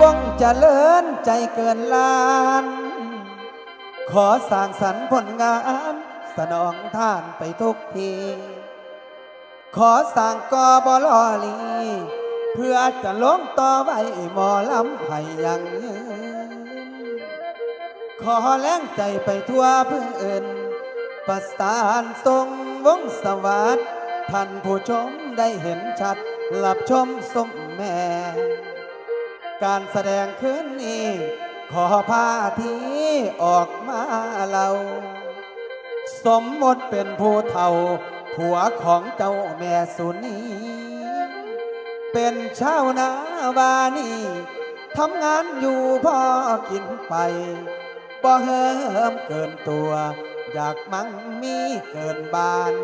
วงจริญใจเกินล้าน ขอสร้างสรรค์ผลงาน สนองท่านไปทุกที ขอสร้างกอบลอลี เพื่อจะลงต่อไว้หมอลำให้ยังยืนขอแรงใจไปทั่วเพื่ออื่น ประสานทรงวงสวัสดิ์ท่านผู้ชมได้เห็นชัดหลับชมสมแม่ การแสดงคืนนี้ ขอพาทีออกมาเล่าสมมติเป็นผู้เฒ่า ผัวของเจ้าแม่สุนีเป็นชาวนาบานีทำงานอยู่พอกินไปบ่เฮิมเกินตัว อยากมั่งมีเกินบาน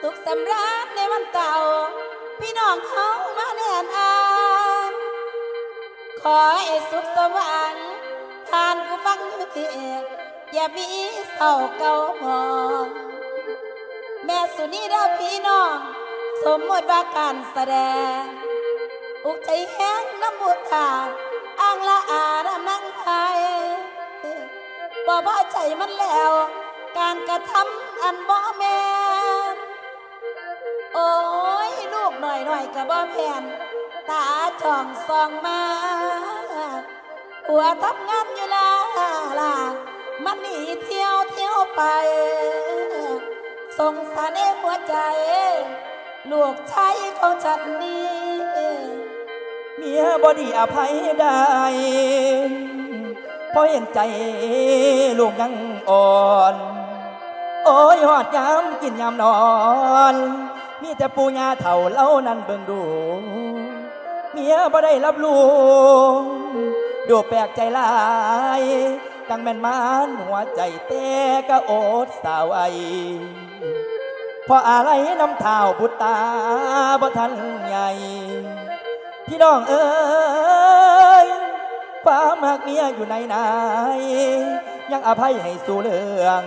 สุขสำราญในวันเก่า พี่น้องเขามาแน่นอา ขอให้สุขสวรรค์ทานผู้ฟังอยู่ที่เอกอย่ามีเศร้าเก่าหมองแม่สุนีด้อพี่น้อง สมมติว่าการแสดง อุกใจแห้งน้ำบุตาอ่างละอาดำนั่งไทยบ่พอใจมันแล้ว การกระทำอันบ่แม่นโอ้ย ลูกหน่อยหน่อยกับบ่แพนตาจ่องส่องมา หัวทำงานอยู่ล่ะล่ะมันหนีเที่ยวเที่ยวไป สงสารในหัวใจ ลูกชายของฉันนี้เมียบอดีอภัยได้เพราะเห็นใจลูกยังอ่อน โอ้ยหอดยามกินยามนอน มีแต่ปูยาเถ่าเล่านั้นเบิ่งดู เมียบ่ได้รับรู้ ดูแปลกใจหลายจังแม่นมานหัวใจแต่ก็โอดสาวไอพราะอะไรน้ำเท้าบุตตาบ่ทันใหญ่ พี่น้องเอ้ยความหักเมียอยู่ในไหนยังอภัยให้สู่เรื่อง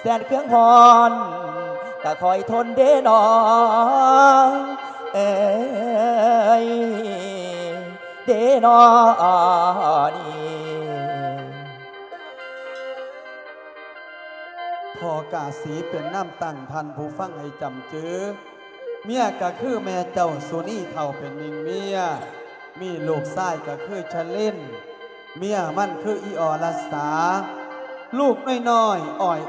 แสนเครื่องพรก็คอยทนเด้นอเอ้ย เดนอนี่พอกาสีเป็นน้ำตั้งพันผู้ฟังให้จำจื้อเมียก็คือแม่เจ้าสุนีเท่าเป็นมิงเมีย มีลูกชายก็คือชลินเมียมันคืออีออรัสสาลูกน้อยๆอ่อย